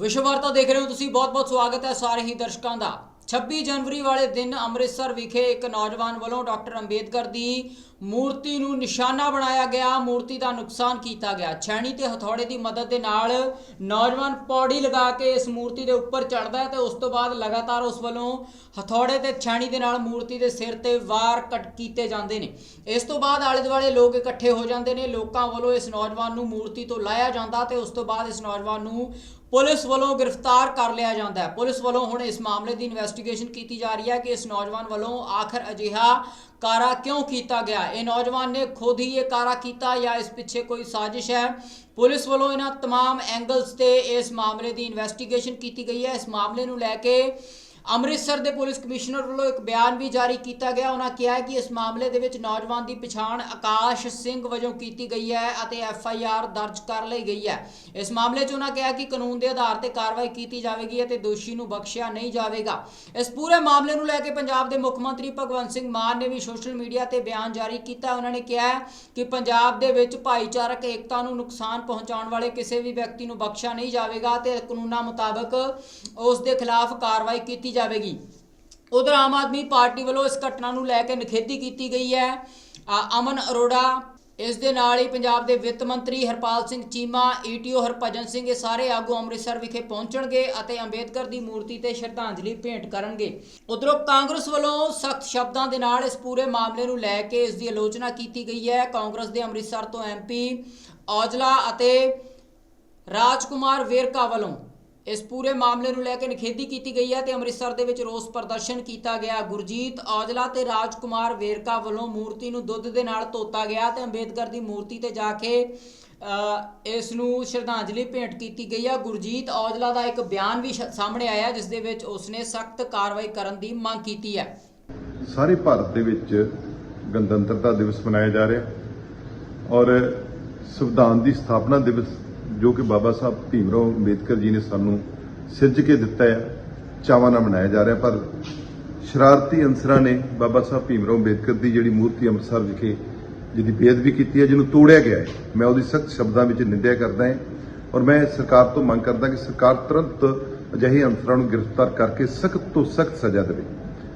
ਵਿਸ਼ਵ ਵਾਰਤਾ ਦੇਖ ਰਹੇ ਹੋ ਤੁਸੀਂ, ਬਹੁਤ-ਬਹੁਤ ਸਵਾਗਤ ਹੈ ਸਾਰੇ ਹੀ ਦਰਸ਼ਕਾਂ ਦਾ। 26 ਜਨਵਰੀ ਵਾਲੇ ਦਿਨ ਅੰਮ੍ਰਿਤਸਰ ਵਿਖੇ ਇੱਕ ਨੌਜਵਾਨ ਵੱਲੋਂ ਡਾਕਟਰ ਅੰਬੇਦਕਰ ਦੀ ਮੂਰਤੀ ਨੂੰ ਨਿਸ਼ਾਨਾ ਬਣਾਇਆ ਗਿਆ। ਮੂਰਤੀ ਦਾ ਨੁਕਸਾਨ ਕੀਤਾ ਗਿਆ। ਛੈਣੀ ਤੇ ਹਥੌੜੇ ਦੀ ਮਦਦ ਦੇ ਨਾਲ ਨੌਜਵਾਨ ਪੌੜੀ ਲਗਾ ਕੇ ਇਸ ਮੂਰਤੀ ਦੇ ਉੱਪਰ ਚੜਦਾ ਹੈ ਤੇ ਉਸ ਤੋਂ ਬਾਅਦ ਲਗਾਤਾਰ ਉਸ ਵੱਲੋਂ ਹਥੌੜੇ ਤੇ ਛੈਣੀ ਦੇ ਨਾਲ ਮੂਰਤੀ ਦੇ ਸਿਰ ਤੇ ਵਾਰ ਕੱਟ ਕੀਤੇ ਜਾਂਦੇ ਨੇ। ਇਸ ਤੋਂ ਬਾਅਦ ਆਲੇ ਦੁਆਲੇ ਲੋਕ ਇਕੱਠੇ ਹੋ ਜਾਂਦੇ ਨੇ। ਲੋਕਾਂ ਵੱਲੋਂ ਇਸ ਨੌਜਵਾਨ ਨੂੰ ਮੂਰਤੀ ਤੋਂ ਲਾਇਆ ਜਾਂਦਾ ਤੇ ਉਸ ਤੋਂ ਬਾਅਦ ਇਸ ਨੌਜਵਾਨ ਨੂੰ ਪੁਲਿਸ ਵੱਲੋਂ ਗ੍ਰਿਫਤਾਰ ਕਰ ਲਿਆ ਜਾਂਦਾ ਹੈ ਪੁਲਿਸ ਵੱਲੋਂ ਹੁਣ ਇਸ ਮਾਮਲੇ ਦੀ ਇਨਵੈਸਟੀਗੇਸ਼ਨ ਕੀਤੀ ਜਾ ਰਹੀ ਹੈ ਕਿ ਇਸ ਨੌਜਵਾਨ ਵੱਲੋਂ ਆਖਰ ਅਜਿਹਾ ਕਾਰਾ ਕਿਉਂ ਕੀਤਾ ਗਿਆ ਇਹ ਨੌਜਵਾਨ ਨੇ ਖੁਦ ਹੀ ਇਹ ਕਾਰਾ ਕੀਤਾ ਜਾਂ ਇਸ ਪਿੱਛੇ ਕੋਈ ਸਾਜ਼ਿਸ਼ ਹੈ ਪੁਲਿਸ ਵੱਲੋਂ ਇਹਨਾਂ तमाम ਐਂਗਲਸ ਤੇ ਇਸ ਮਾਮਲੇ ਦੀ ਇਨਵੈਸਟੀਗੇਸ਼ਨ ਕੀਤੀ ਗਈ ਹੈ ਇਸ ਮਾਮਲੇ ਨੂੰ ਲੈ ਕੇ ਅੰਮ੍ਰਿਤਸਰ ਦੇ ਪੁਲਿਸ ਕਮਿਸ਼ਨਰ ਵੱਲੋਂ ਇੱਕ ਬਿਆਨ ਵੀ ਜਾਰੀ ਕੀਤਾ ਗਿਆ। ਉਹਨਾਂ ਕਿਹਾ ਕਿ ਇਸ ਮਾਮਲੇ ਦੇ ਵਿੱਚ ਨੌਜਵਾਨ ਦੀ ਪਛਾਣ ਆਕਾਸ਼ ਸਿੰਘ ਵਜੋਂ ਕੀਤੀ ਗਈ ਹੈ ਅਤੇ ਐਫ ਆਈ ਆਰ ਦਰਜ ਕਰ ਲਈ ਗਈ ਹੈ। ਇਸ ਮਾਮਲੇ 'ਚ ਉਹਨਾਂ ਕਿਹਾ ਕਿ ਕਾਨੂੰਨ ਦੇ ਆਧਾਰ ਤੇ ਕਾਰਵਾਈ ਕੀਤੀ ਜਾਵੇਗੀ ਅਤੇ ਦੋਸ਼ੀ ਨੂੰ ਬਖਸ਼ਿਆ ਨਹੀਂ ਜਾਵੇਗਾ। ਇਸ ਪੂਰੇ ਮਾਮਲੇ ਨੂੰ ਲੈ ਕੇ ਪੰਜਾਬ ਦੇ ਮੁੱਖ ਮੰਤਰੀ ਭਗਵੰਤ ਸਿੰਘ ਮਾਨ ਨੇ ਵੀ ਸੋਸ਼ਲ ਮੀਡੀਆ ਤੇ ਬਿਆਨ ਜਾਰੀ ਕੀਤਾ। ਉਹਨਾਂ ਨੇ ਕਿਹਾ ਕਿ ਪੰਜਾਬ ਦੇ ਵਿੱਚ ਭਾਈਚਾਰਕ ਏਕਤਾ ਨੂੰ ਨੁਕਸਾਨ ਪਹੁੰਚਾਉਣ ਵਾਲੇ ਕਿਸੇ ਵੀ ਵਿਅਕਤੀ ਨੂੰ ਬਖਸ਼ਿਆ ਨਹੀਂ ਜਾਵੇਗਾ ਤੇ ਕਾਨੂੰਨਾਂ ਮੁਤਾਬਕ ਉਸ ਦੇ ਖਿਲਾਫ ਕਾਰਵਾਈ ਕੀਤੀ ਜਾਵੇਗੀ। ਉਧਰ ਆਮ ਆਦਮੀ ਪਾਰਟੀ ਵੱਲੋਂ ਇਸ ਘਟਨਾ ਨੂੰ ਲੈ ਕੇ ਨਿਖੇਧੀ ਕੀਤੀ ਗਈ ਹੈ। ਅਮਨ ਅਰੋੜਾ, ਇਸ ਦੇ ਨਾਲ ਹੀ ਪੰਜਾਬ ਦੇ ਵਿੱਤ ਮੰਤਰੀ ਹਰਪਾਲ ਸਿੰਘ ਚੀਮਾ ਈਟੀਓ ਹਰਭਜਨ ਸਿੰਘ, ਇਹ ਸਾਰੇ ਆਗੂ ਅੰਮ੍ਰਿਤਸਰ ਵਿਖੇ ਪਹੁੰਚਣਗੇ ਅਤੇ ਅੰਬੇਦਕਰ ਦੀ ਮੂਰਤੀ ਤੇ ਸ਼ਰਧਾਂਜਲੀ ਭੇਂਟ ਕਰਨਗੇ। ਉਧਰੋਂ ਕਾਂਗਰਸ ਵੱਲੋਂ ਸਖਤ ਸ਼ਬਦਾਂ ਦੇ ਨਾਲ ਇਸ ਪੂਰੇ ਮਾਮਲੇ ਨੂੰ ਲੈ ਕੇ ਇਸ ਦੀ ਆਲੋਚਨਾ ਕੀਤੀ ਗਈ ਹੈ। ਕਾਂਗਰਸ ਦੇ ਅੰਮ੍ਰਿਤਸਰ ਤੋਂ ਐਮਪੀ ਔਜਲਾ ਅਤੇ ਰਾਜਕੁਮਾਰ ਵੇਰਕਾ ਵੱਲੋਂ ਇਸ ਪੂਰੇ ਮਾਮਲੇ ਨੂੰ ਲੈ ਕੇ ਨਿਖੇਧੀ ਕੀਤੀ ਗਈ ਹੈ ਤੇ ਅੰਮ੍ਰਿਤਸਰ ਦੇ ਵਿੱਚ ਰੋਸ ਪ੍ਰਦਰਸ਼ਨ ਕੀਤਾ ਗਿਆ। ਗੁਰਜੀਤ ਔਜਲਾ ਤੇ ਰਾਜਕੁਮਾਰ ਵੇਰਕਾ ਵੱਲੋਂ ਮੂਰਤੀ ਨੂੰ ਦੁੱਧ ਦੇ ਨਾਲ ਧੋਤਾ ਗਿਆ ਤੇ ਅੰਬੇਦਕਰ ਦੀ ਮੂਰਤੀ ਤੇ ਜਾ ਕੇ ਇਸ ਨੂੰ ਸ਼ਰਧਾਂਜਲੀ ਭੇਂਟ ਕੀਤੀ ਗਈ ਹੈ। ਗੁਰਜੀਤ ਔਜਲਾ ਦਾ ਇੱਕ ਬਿਆਨ ਵੀ ਸਾਹਮਣੇ ਆਇਆ ਜਿਸ ਦੇ ਵਿੱਚ ਉਸਨੇ ਸਖਤ ਕਾਰਵਾਈ ਕਰਨ ਦੀ ਮੰਗ ਕੀਤੀ ਹੈ। ਸਾਰੇ ਭਾਰਤ ਦੇ ਵਿੱਚ ਗਣਤੰਤਰਤਾ ਦਿਵਸ ਮਨਾਇਆ ਜਾ ਰਿਹਾ ਔਰ ਸੰਵਿਧਾਨ ਦੀ ਸਥਾਪਨਾ ਦਿਵਸ ਜੋ ਕਿ ਬਾਬਾ ਸਾਹਿਬ ਭੀਮ ਰਾਓ ਅੰਬੇਦਕਰ ਜੀ ਨੇ ਸਾਨੂੰ ਸਿਰਜ ਕੇ ਦਿੱਤਾ ਹੈ, ਚਾਵਾਂ ਨਾਲ ਮਨਾਇਆ ਜਾ ਰਿਹਾ, ਪਰ ਸ਼ਰਾਰਤੀ ਅੰਸਰਾਂ ਨੇ ਬਾਬਾ ਸਾਹਿਬ ਭੀਮ ਰਾਓ ਅੰਬੇਦਕਰ ਦੀ ਜਿਹੜੀ ਮੂਰਤੀ ਅੰਮ੍ਰਿਤਸਰ ਵਿਖੇ ਜਿਹਦੀ ਬੇਅਦਬੀ ਕੀਤੀ ਹੈ, ਜਿਹਨੂੰ ਤੋੜਿਆ ਗਿਆ ਹੈ, ਮੈਂ ਉਹਦੀ ਸਖਤ ਸ਼ਬਦਾਂ ਵਿੱਚ ਨਿੰਦਿਆ ਕਰਦਾ ਹਾਂ ਔਰ ਮੈਂ ਸਰਕਾਰ ਤੋਂ ਮੰਗ ਕਰਦਾ ਕਿ ਸਰਕਾਰ ਤੁਰੰਤ ਅਜਿਹੇ ਅੰਸਰਾਂ ਨੂੰ ਗ੍ਰਿਫਤਾਰ ਕਰਕੇ ਸਖਤ ਤੋਂ ਸਖਤ ਸਜ਼ਾ ਦੇਵੇ।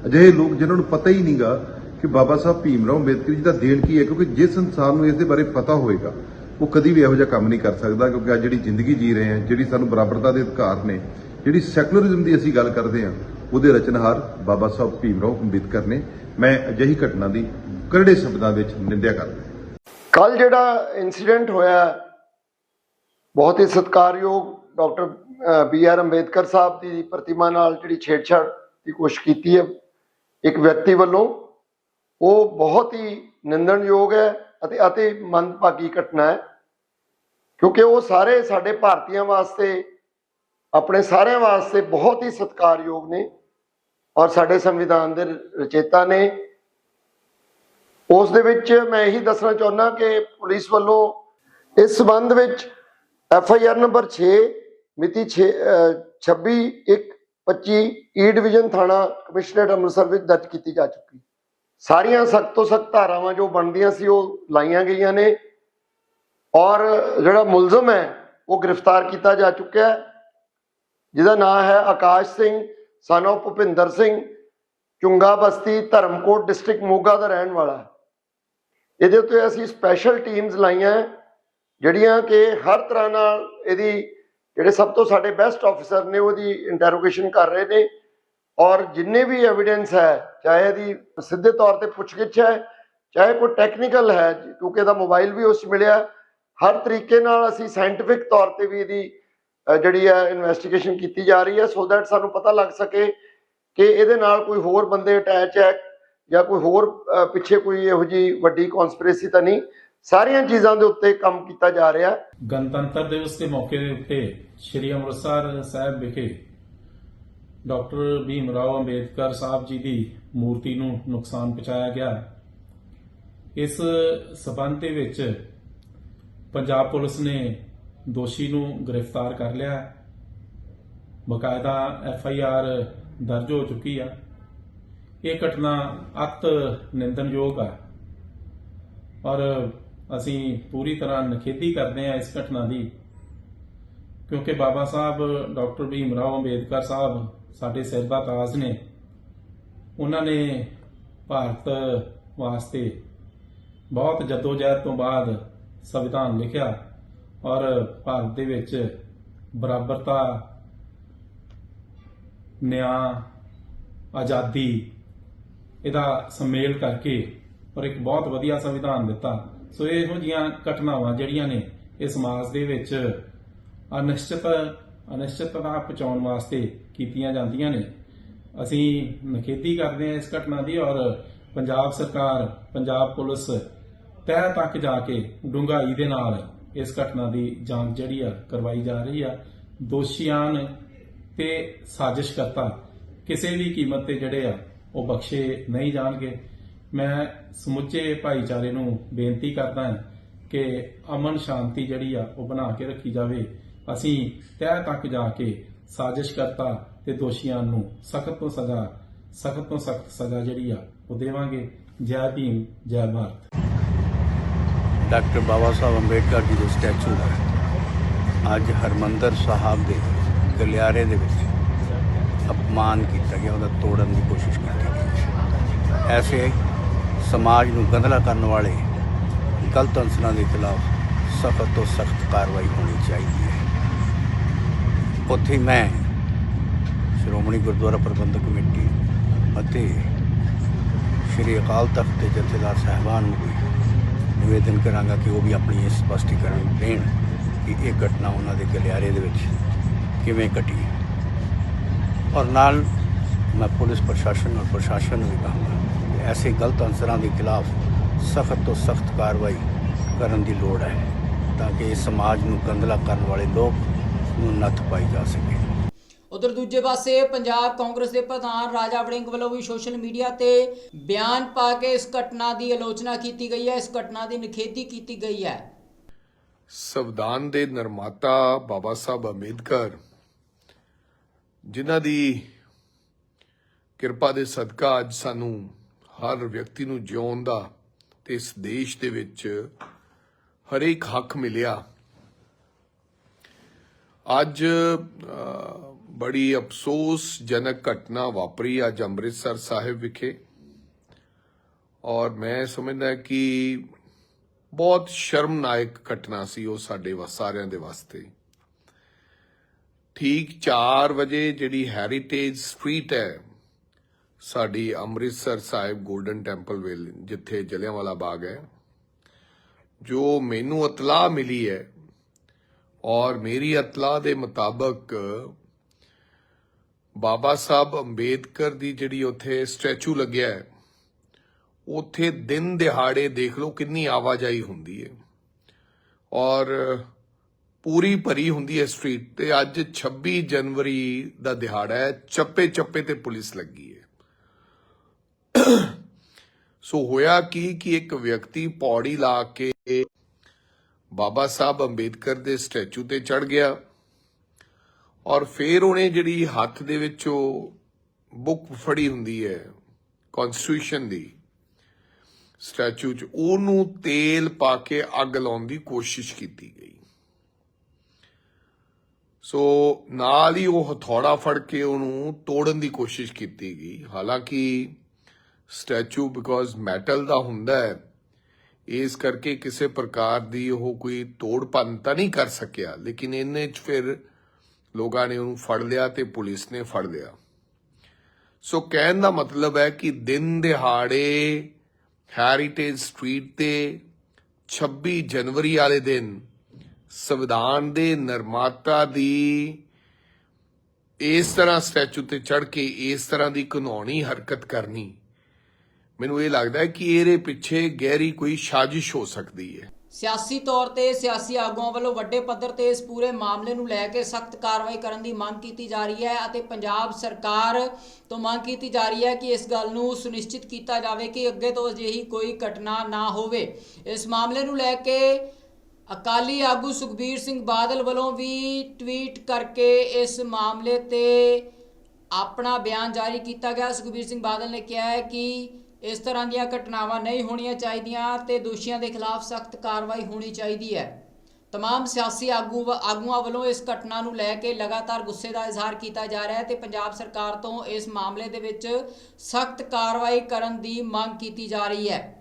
ਅਜਿਹੇ ਲੋਕ ਜਿਨ੍ਹਾਂ ਨੂੰ ਪਤਾ ਹੀ ਨਹੀਂਗਾ ਕਿ ਬਾਬਾ ਸਾਹਿਬ ਭੀਮ ਰਾਓ ਅੰਬੇਦਕਰ ਜੀ ਦਾ ਦੇਣ ਕੀ ਹੈ, ਕਿਉਂਕਿ ਜਿਸ ਇਨਸਾਨ ਨੂੰ ਇਸ ਦੇ ਬਾਰੇ ਪਤਾ ਹੋਏਗਾ ਉਹ ਕਦੀ ਵੀ ਇਹੋ ਜਿਹਾ ਕੰਮ ਨਹੀਂ ਕਰ ਸਕਦਾ ਕਿਉਂਕਿ ਅੱਜ ਜਿਹੜੀ ਜ਼ਿੰਦਗੀ ਜੀ ਰਹੇ ਹਾਂ, ਜਿਹੜੀ ਸਾਨੂੰ ਬਰਾਬਰਤਾ ਦੇ ਅਧਿਕਾਰ ਨੇ, ਜਿਹੜੀ ਸੈਕੂਲਰਿਜ਼ਮ ਦੀ ਅਸੀਂ ਗੱਲ ਕਰਦੇ ਹਾਂ, ਉਹਦੇ ਰਚਨਹਾਰ ਬਾਬਾ ਸਾਹਿਬ ਭੀਮ ਰਾਓ ਅੰਬੇਦਕਰ ਨੇ। ਮੈਂ ਅਜਿਹੀ ਘਟਨਾ ਦੀ ਕਰੜੇ ਸ਼ਬਦਾਂ ਵਿੱਚ ਨਿੰਦਿਆ ਕਰਦਾ ਕੱਲ ਜਿਹੜਾ ਇਨਸੀਡੈਂਟ ਹੋਇਆ, ਬਹੁਤ ਹੀ ਸਤਿਕਾਰਯੋਗ doctor B R Ambedkar Sahib ਦੀ ਪ੍ਰਤਿਮਾ ਨਾਲ ਜਿਹੜੀ ਛੇੜਛਾੜ ਦੀ ਕੋਸ਼ਿਸ਼ ਕੀਤੀ ਹੈ, ਇੱਕ ਵਿਅਕਤੀ ਵੱਲੋਂ, ਉਹ ਬਹੁਤ ਹੀ ਨਿੰਦਣਯੋਗ ਹੈ। ਅਤੇ ਅਤੀ ਮੰਦਭਾਗੀ ਘਟਨਾ ਹੈ। ਕਿਉਂਕਿ ਉਹ ਸਾਰੇ ਸਾਡੇ ਭਾਰਤੀਆਂ ਵਾਸਤੇ, ਆਪਣੇ ਸਾਰਿਆਂ ਵਾਸਤੇ ਬਹੁਤ ਹੀ ਸਤਿਕਾਰਯੋਗ ਨੇ ਔਰ ਸਾਡੇ ਸੰਵਿਧਾਨ ਦੇ ਰਚੇਤਾ ਨੇ। ਉਸ ਦੇ ਵਿੱਚ ਮੈਂ ਇਹੀ ਦੱਸਣਾ ਚਾਹੁੰਦਾ ਕਿ ਪੁਲਿਸ ਵੱਲੋਂ ਇਸ ਸਬੰਧ ਵਿੱਚ ਐਫ ਆਈ ਆਰ ਨੰਬਰ 6 ਮਿਤੀ 6 26 1 25 ਈ ਡਿਵੀਜ਼ਨ ਥਾਣਾ ਕਮਿਸ਼ਨਰੇਟ ਅੰਮ੍ਰਿਤਸਰ ਵਿੱਚ ਦਰਜ ਕੀਤੀ ਜਾ ਚੁੱਕੀ ਸਾਰੀਆਂ ਸਖਤ ਤੋਂ ਸਖਤ ਧਾਰਾਵਾਂ ਜੋ ਬਣਦੀਆਂ ਸੀ ਉਹ ਲਾਈਆਂ ਗਈਆਂ ਨੇ। ਔਰ ਜਿਹੜਾ ਮੁਲਜ਼ਮ ਹੈ, ਉਹ ਗ੍ਰਿਫਤਾਰ ਕੀਤਾ ਜਾ ਚੁੱਕਿਆ ਹੈ। ਜਿਹਦਾ ਨਾਮ ਹੈ Akash Singh son of Bhupinder Singh, Chunga Basti, Dharamkot district Moga ਦਾ ਰਹਿਣ ਵਾਲਾ ਹੈ। ਇਹਦੇ ਉੱਤੇ ਅਸੀਂ ਸਪੈਸ਼ਲ ਟੀਮਸ ਲਾਈਆਂ ਜਿਹੜੀਆਂ ਕਿ ਹਰ ਤਰ੍ਹਾਂ ਨਾਲ ਇਹਦੀ ਜਿਹੜੇ ਸਭ ਤੋਂ ਸਾਡੇ ਬੈਸਟ ਆਫੀਸਰ ਨੇ, ਉਹਦੀ ਇੰਟਰੋਗੇਸ਼ਨ ਕਰ ਰਹੇ ਨੇ। ਔਰ ਜਿੰਨੇ ਵੀ ਐਵੀਡੈਂਸ ਹੈ, ਚਾਹੇ ਇਹਦੀ ਸਿੱਧੇ ਤੌਰ ਤੇ ਪੁੱਛਗਿੱਛ ਹੈ, ਚਾਹੇ ਕੋਈ ਟੈਕਨੀਕਲ ਹੈ, ਕਿਉਂਕਿ ਇਹਦਾ ਮੋਬਾਈਲ ਵੀ ਉਸ ਮਿਲਿਆ, ਹਰ ਤਰੀਕੇ ਨਾਲ ਅਸੀਂ ਸਾਇੰਟਿਫਿਕ ਤੌਰ ਤੇ ਵੀ ਇਹਦੀ ਜਿਹੜੀ ਹੈ ਇਨਵੈਸਟੀਗੇਸ਼ਨ ਕੀਤੀ ਜਾ ਰਹੀ ਹੈ ਸੋ ਦੈਟ ਸਾਨੂੰ ਪਤਾ ਲੱਗ ਸਕੇ ਕਿ ਇਹਦੇ ਨਾਲ ਕੋਈ ਹੋਰ ਬੰਦੇ ਅਟੈਚ ਹੈ ਜਾਂ ਕੋਈ ਹੋਰ ਪਿੱਛੇ ਕੋਈ ਇਹੋ ਜੀ ਵੱਡੀ ਕਨਸਪੀਰੇਸੀ ਤਾਂ ਨਹੀਂ। ਸਾਰੀਆਂ ਚੀਜ਼ਾਂ ਦੇ ਉੱਤੇ ਕੰਮ ਕੀਤਾ ਜਾ ਰਿਹਾ। ਗਣਤੰਤਰ ਦਿਵਸ ਦੇ ਮੌਕੇ ਦੇ ਉੱਤੇ ਸ੍ਰੀ ਅੰਮ੍ਰਿਤਸਰ ਸਾਹਿਬ ਵਿਖੇ ਡਾਕਟਰ ਭੀਮ ਰਾਓ ਅੰਬੇਦਕਰ ਸਾਹਿਬ ਜੀ ਦੀ ਮੂਰਤੀ ਨੂੰ ਨੁਕਸਾਨ ਪਹੁੰਚਾਇਆ ਗਿਆ। ਇਸ ਸਬੰਧ ਦੇ ਵਿੱਚ ਪੰਜਾਬ ਪੁਲਿਸ ਨੇ ਦੋਸ਼ੀ ਨੂੰ ਗ੍ਰਿਫਤਾਰ ਕਰ ਲਿਆ ਹੈ। ਬਕਾਇਦਾ ਐਫ ਆਈ ਆਰ ਦਰਜ ਹੋ ਚੁੱਕੀ ਆ। ਇਹ ਘਟਨਾ ਅਤ ਨਿੰਦਨਯੋਗ ਆ। ਔਰ ਅਸੀਂ ਪੂਰੀ ਤਰ੍ਹਾਂ ਨਿਖੇਧੀ ਕਰਦੇ ਹਾਂ ਇਸ ਘਟਨਾ ਦੀ, ਕਿਉਂਕਿ ਬਾਬਾ ਸਾਹਿਬ, ਡਾਕਟਰ ਭੀਮ ਰਾਓ ਅੰਬੇਦਕਰ ਸਾਹਿਬ ਸਾਡੇ ਸਿਰ ਤਾਜ ਨੇ, ਉਹਨਾਂ ਨੇ ਭਾਰਤ ਵਾਸਤੇ ਬਹੁਤ ਜਦੋਜਹਿਦ ਤੋਂ ਬਾਅਦ ਸੰਵਿਧਾਨ ਲਿਖਿਆ ਔਰ ਭਾਰਤ ਦੇ ਵਿੱਚ ਬਰਾਬਰਤਾ, ਨਿਆਂ, ਆਜ਼ਾਦੀ ਇਹਦਾ ਸੰਮੇਲ ਕਰਕੇ ਔਰ ਇੱਕ ਬਹੁਤ ਵਧੀਆ ਸੰਵਿਧਾਨ ਦਿੱਤਾ। ਸੋ ਇਹੋ ਜੀਆਂ ਘਟਨਾਵਾਂ ਜਿਹੜੀਆਂ ਨੇ ਇਹ ਸਮਾਜ ਦੇ ਵਿੱਚ ਅਨਿਸ਼ਚਿਤ ਅਨਿਸ਼ਚਿਤਤਾ ਪਹੁੰਚਾਉਣ ਵਾਸਤੇ ਕੀਤੀਆਂ ਜਾਂਦੀਆਂ ਨੇ। ਅਸੀਂ ਨਿਖੇਧੀ ਕਰਦੇ ਹਾਂ ਇਸ ਘਟਨਾ ਦੀ ਔਰ ਪੰਜਾਬ ਸਰਕਾਰ, ਪੰਜਾਬ ਪੁਲਿਸ ਤਹਿ ਤੱਕ ਜਾ ਕੇ ਡੂੰਘਾਈ ਦੇ ਨਾਲ ਇਸ ਘਟਨਾ ਦੀ ਜਾਂਚ ਜਿਹੜੀ ਆ ਕਰਵਾਈ ਜਾ ਰਹੀ ਆ। ਦੋਸ਼ੀਆਂ ਨੇ ਤੇ ਸਾਜ਼ਿਸ਼ਕਰਤਾ ਕਿਸੇ ਵੀ ਕੀਮਤ ਤੇ ਜਿਹੜੇ ਆ ਉਹ ਬਖਸ਼ੇ ਨਹੀਂ ਜਾਣਗੇ। ਮੈਂ ਸਮੁੱਚੇ ਭਾਈਚਾਰੇ ਨੂੰ ਬੇਨਤੀ ਕਰਦਾ ਹਾਂ ਕਿ ਅਮਨ ਸ਼ਾਂਤੀ ਜਿਹੜੀ ਆ ਉਹ ਬਣਾ ਕੇ ਰੱਖੀ ਜਾਵੇ। ਅਸੀਂ ਤਹਿ ਤੱਕ ਜਾ ਕੇ ਸਾਜ਼ਿਸ਼ਕਰਤਾ ਤੇ ਦੋਸ਼ੀਆਂ ਨੂੰ ਸਖਤ ਤੋਂ ਸਜ਼ਾ, ਸਖਤ ਤੋਂ ਸਖਤ ਸਜ਼ਾ ਜਿਹੜੀ ਆ, ਉਹ ਦੇਵਾਂਗੇ। ਜੈ ਭੀਮ, ਜੈ ਭਾਰਤ। ਡਾਕਟਰ ਬਾਬਾ ਸਾਹਿਬ ਅੰਬੇਡਕਰ ਜੀ ਦੇ ਸਟੈਚੂ ਦਾ ਅੱਜ ਹਰਮੰਦਰ ਸਾਹਿਬ ਦੇ ਗਲਿਆਰੇ ਦੇ ਵਿੱਚ ਅਪਮਾਨ ਕੀਤਾ ਗਿਆ, ਉਹਦਾ ਤੋੜਨ ਦੀ ਕੋਸ਼ਿਸ਼ ਕੀਤੀ ਗਈ ਐਸੇ ਸਮਾਜ ਨੂੰ ਗੰਦਲਾ ਕਰਨ ਵਾਲੇ ਗਲਤ ਅੰਸਰਾਂ ਦੇ ਖਿਲਾਫ ਸਖਤ ਤੋਂ ਸਖਤ ਕਾਰਵਾਈ ਹੋਣੀ ਚਾਹੀਦੀ ਹੈ। ਉੱਥੇ ਮੈਂ ਸ਼੍ਰੋਮਣੀ ਗੁਰਦੁਆਰਾ ਪ੍ਰਬੰਧਕ ਕਮੇਟੀ ਅਤੇ ਸ਼੍ਰੀ ਅਕਾਲ ਤਖਤ ਦੇ ਜਥੇਦਾਰ ਸਾਹਿਬਾਨ ਨੂੰ ਵੀ ਨਿਵੇਦਨ ਕਰਾਂਗਾ ਕਿ ਉਹ ਵੀ ਆਪਣੀ ਇਸ ਸਪਸ਼ਟੀਕਰਨ ਦੇਣ ਕਿ ਇਹ ਘਟਨਾ ਉਹਨਾਂ ਦੇ ਗਲਿਆਰੇ ਦੇ ਵਿੱਚ ਕਿਵੇਂ ਘਟੀ। ਔਰ ਨਾਲ ਮੈਂ ਪੁਲਿਸ ਪ੍ਰਸ਼ਾਸਨ ਔਰ ਪ੍ਰਸ਼ਾਸਨ ਨੂੰ ਵੀ ਕਹਾਂਗਾ ਕਿ ਐਸੇ ਗਲਤ ਅੰਸਰਾਂ ਦੇ ਖਿਲਾਫ ਸਖਤ ਤੋਂ ਸਖਤ ਕਾਰਵਾਈ ਕਰਨ ਦੀ ਲੋੜ ਹੈ ਤਾਂ ਕਿ ਸਮਾਜ ਨੂੰ ਗੰਦਲਾ ਕਰਨ ਵਾਲੇ ਲੋਕ ਨੂੰ ਨੱਥ ਪਾਈ ਜਾ ਸਕੇ। ਉਧਰ ਦੂਜੇ ਪਾਸੇ ਪੰਜਾਬ ਕਾਂਗਰਸ ਦੇ ਪ੍ਰਧਾਨ ਰਾਜਾ ਵੜਿੰਗ ਵੱਲੋਂ ਵੀ ਸੋਸ਼ਲ ਮੀਡੀਆ ਤੇ ਬਿਆਨ ਪਾ ਕੇ ਇਸ ਘਟਨਾ ਦੀ ਆਲੋਚਨਾ ਕੀਤੀ ਗਈ ਹੈ। ਇਸ ਘਟਨਾ ਦੀ ਨਿਖੇਧੀ ਕੀਤੀ ਗਈ ਹੈ। ਸੰਵਿਧਾਨ ਦੇ ਨਿਰਮਾਤਾ ਬਾਬਾ ਸਾਹਿਬ ਅੰਬੇਦਕਰ ਜਿਨ੍ਹਾਂ ਦੀ ਕਿਰਪਾ ਦੇ ਸਦਕਾ ਅੱਜ ਸਾਨੂੰ ਹਰ ਵਿਅਕਤੀ ਨੂੰ ਜਿਉਣ ਦਾ ਤੇ ਇਸ ਦੇਸ਼ ਦੇ ਵਿੱਚ ਹਰੇਕ ਹੱਕ ਮਿਲਿਆ। ਅੱਜ ਅ, ਬੜੀ ਅਫਸੋਸਜਨਕ ਘਟਨਾ ਵਾਪਰੀ ਅੱਜ ਅੰਮ੍ਰਿਤਸਰ ਸਾਹਿਬ ਵਿਖੇ। ਔਰ ਮੈਂ ਸਮਝਦਾ ਕਿ ਬਹੁਤ ਸ਼ਰਮਨਾਇਕ ਘਟਨਾ ਸੀ ਉਹ ਸਾਡੇ ਵਾ- ਸਾਰਿਆਂ ਦੇ ਵਾਸਤੇ। ਠੀਕ 4 ਵਜੇ ਜਿਹੜੀ ਹੈਰੀਟੇਜ ਸਟਰੀਟ ਹੈ ਸਾਡੀ ਅੰਮ੍ਰਿਤਸਰ ਸਾਹਿਬ 골ਡਨ ਟੈਂਪਲ ਵੇਲ ਜਿੱਥੇ ਜਲਿਆਂਵਾਲਾ ਬਾਗ ਹੈ ਜੋ ਮੈਨੂੰ ਇਤਲਾਹ ਮਿਲੀ ਹੈ ਔਰ ਮੇਰੀ ਇਤਲਾਹ ਦੇ ਮੁਤਾਬਕ ਬਾਬਾ ਸਾਹਿਬ ਅੰਬੇਦਕਰ ਦੀ ਜਿਹੜੀ ਉੱਥੇ ਸਟੈਚੂ ਲੱਗਿਆ ਹੈ, ਉੱਥੇ ਦਿਨ ਦਿਹਾੜੇ ਦੇਖ ਲਓ ਕਿੰਨੀ ਆਵਾਜਾਈ ਹੁੰਦੀ ਹੈ। ਔਰ ਪੂਰੀ ਭਰੀ ਹੁੰਦੀ ਹੈ ਸਟਰੀਟ ਤੇ ਅੱਜ 26 ਜਨਵਰੀ ਦਾ ਦਿਹਾੜਾ ਹੈ, ਚੱਪੇ ਚੱਪੇ ਤੇ ਪੁਲਿਸ ਲੱਗੀ ਹੈ। ਸੋ ਹੋਇਆ ਕੀ ਕਿ ਇੱਕ ਵਿਅਕਤੀ ਪੌੜੀ ਲਾ ਕੇ ਬਾਬਾ ਸਾਹਿਬ ਅੰਬੇਦਕਰ ਦੇ ਸਟੈਚੂ ਤੇ ਚੜ ਗਿਆ ਔਰ ਫੇਰ ਉਹਨੇ ਜਿਹੜੀ ਹੱਥ ਦੇ ਵਿੱਚ ਉਹ ਬੁੱਕ ਫੜੀ ਹੁੰਦੀ ਹੈ ਕਨਸਟੀਟਿਊਸ਼ਨ ਦੀ, ਸਟੈਚੂ 'ਚ, ਉਹਨੂੰ ਤੇਲ ਪਾ ਕੇ ਅੱਗ ਲਾਉਣ ਦੀ ਕੋਸ਼ਿਸ਼ ਕੀਤੀ ਗਈ। ਸੋ ਨਾਲ ਹੀ ਉਹ ਹਥੌੜਾ ਫੜ ਕੇ ਉਹਨੂੰ ਤੋੜਨ ਦੀ ਕੋਸ਼ਿਸ਼ ਕੀਤੀ ਗਈ। ਹਾਲਾਂਕਿ ਸਟੈਚੂ ਬਿਕੋਜ਼ ਮੈਟਲ ਦਾ ਹੁੰਦਾ ਹੈ ਇਸ ਕਰਕੇ ਕਿਸੇ ਪ੍ਰਕਾਰ ਦੀ ਉਹ ਕੋਈ ਤੋੜ ਭੰਨ ਤਾਂ ਨਹੀਂ ਕਰ ਸਕਿਆ। ਲੇਕਿਨ ਇਹਨੇ ਚ ਫਿਰ ਲੋਕਾਂ ਨੇ ਉਹਨੂੰ ਫੜ ਲਿਆ ਤੇ ਪੁਲਿਸ ਨੇ ਫੜ ਲਿਆ। ਸੋ ਕਹਿਣ ਦਾ ਮਤਲਬ ਹੈ ਕਿ ਦਿਨ ਦਿਹਾੜੇ ਹੈਰੀਟੇਜ ਸਟਰੀਟ ਤੇ 26 ਜਨਵਰੀ ਵਾਲੇ ਦਿਨ ਸੰਵਿਧਾਨ ਦੇ ਨਿਰਮਾਤਾ ਦੀ ਇਸ ਤਰ੍ਹਾਂ ਸਟੈਚੂ ਤੇ ਚੜ ਕੇ ਇਸ ਤਰ੍ਹਾਂ ਦੀ ਘਿਨੌਣੀ ਹਰਕਤ ਕਰਨੀ ਮੈਨੂੰ ਇਹ ਲੱਗਦਾ ਕਿ ਇਹਦੇ ਪਿੱਛੇ ਗਹਿਰੀ ਕੋਈ ਸਾਜ਼ਿਸ਼ ਹੋ ਸਕਦੀ ਹੈ। ਸਿਆਸੀ ਤੌਰ ਤੇ ਸਿਆਸੀ ਆਗੂਆਂ ਵੱਲੋਂ ਵੱਡੇ ਪੱਧਰ ਤੇ ਇਸ ਪੂਰੇ ਮਾਮਲੇ ਨੂੰ ਲੈ ਕੇ ਸਖਤ ਕਾਰਵਾਈ ਕਰਨ ਦੀ ਮੰਗ ਕੀਤੀ ਜਾ ਰਹੀ ਹੈ ਅਤੇ ਪੰਜਾਬ ਸਰਕਾਰ ਤੋਂ ਮੰਗ ਕੀਤੀ ਜਾ ਰਹੀ ਹੈ ਕਿ ਇਸ ਗੱਲ ਨੂੰ ਸੁਨਿਸ਼ਚਿਤ ਕੀਤਾ ਜਾਵੇ ਕਿ ਅੱਗੇ ਤੋਂ ਅਜਿਹੀ ਕੋਈ ਘਟਨਾ ਨਾ ਹੋਵੇ। ਇਸ ਮਾਮਲੇ ਨੂੰ ਲੈ ਕੇ ਅਕਾਲੀ ਆਗੂ ਸੁਖਬੀਰ ਸਿੰਘ ਬਾਦਲ ਵੱਲੋਂ ਵੀ ਟਵੀਟ ਕਰਕੇ ਇਸ ਮਾਮਲੇ ਤੇ ਆਪਣਾ ਬਿਆਨ ਜਾਰੀ ਕੀਤਾ ਗਿਆ। ਸੁਖਬੀਰ ਸਿੰਘ ਬਾਦਲ ਨੇ ਕਿਹਾ ਹੈ ਕਿ ਇਸ ਤਰ੍ਹਾਂ ਦੀਆਂ ਘਟਨਾਵਾਂ ਨਹੀਂ ਹੋਣੀਆਂ ਚਾਹੀਦੀਆਂ ਤੇ ਦੋਸ਼ੀਆਂ ਦੇ ਖਿਲਾਫ ਸਖਤ ਕਾਰਵਾਈ ਹੋਣੀ ਚਾਹੀਦੀ ਹੈ। ਤਮਾਮ ਸਿਆਸੀ ਆਗੂ ਆਗੂਆਂ ਵੱਲੋਂ ਇਸ ਘਟਨਾ ਨੂੰ ਲੈ ਕੇ ਲਗਾਤਾਰ ਗੁੱਸੇ ਦਾ ਇਜ਼ਹਾਰ ਕੀਤਾ ਜਾ ਰਿਹਾ ਹੈ ਤੇ ਪੰਜਾਬ ਸਰਕਾਰ ਤੋਂ ਇਸ ਮਾਮਲੇ ਦੇ ਵਿੱਚ ਸਖਤ ਕਾਰਵਾਈ ਕਰਨ ਦੀ ਮੰਗ ਕੀਤੀ ਜਾ ਰਹੀ ਹੈ।